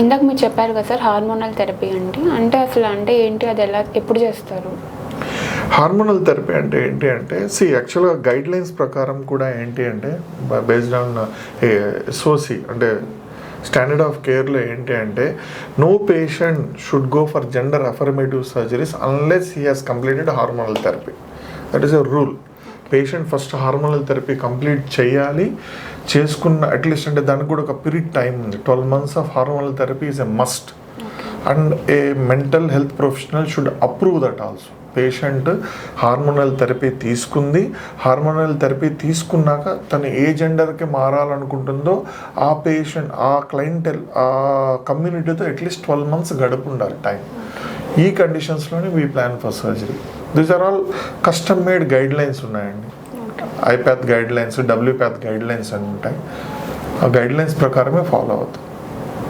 ఇందాక మీరు చెప్పారు కదా సార్ హార్మోనల్ థెరపీ అంటే అంటే అసలు అంటే ఏంటి అది ఎలా ఎప్పుడు చేస్తారు? హార్మోనల్ థెరపీ అంటే ఏంటి అంటే సి యాక్చువల్గా గైడ్ లైన్స్ ప్రకారం కూడా ఏంటి అంటే బేస్డ్ ఆన్ ఎస్ఓసి అంటే స్టాండర్డ్ ఆఫ్ కేర్లో ఏంటి అంటే no patient should go for gender affirmative surgeries unless he has completed hormonal therapy that is a rule patient first hormonal therapy complete చేయాలి. చేసుకున్న అట్లీస్ట్ అంటే దానికి కూడా ఒక పీరియడ్ టైం ఉంది. Twelve months of hormonal therapy is a must. And a mental health professional should approve that also. Patient hormonal therapy తీసుకుంది. Hormonal therapy తీసుకున్నాక తను ఏ జెండర్కి మారాలనుకుంటుందో ఆ పేషెంట్ ఆ క్లయింటెల్ ఆ కమ్యూనిటీతో అట్లీస్ట్ ట్వెల్వ్ మంత్స్ గడుపు ఉండాలి టైం. ఈ కండిషన్స్లోనే we plan for surgery these are all custom made guidelines ఉన్నాయండి. IPATH guidelines WPATH guidelines అని ఉంటాయి ఆ గైడ్ లైన్స్ ప్రకారమే ఫాలో అవుతాం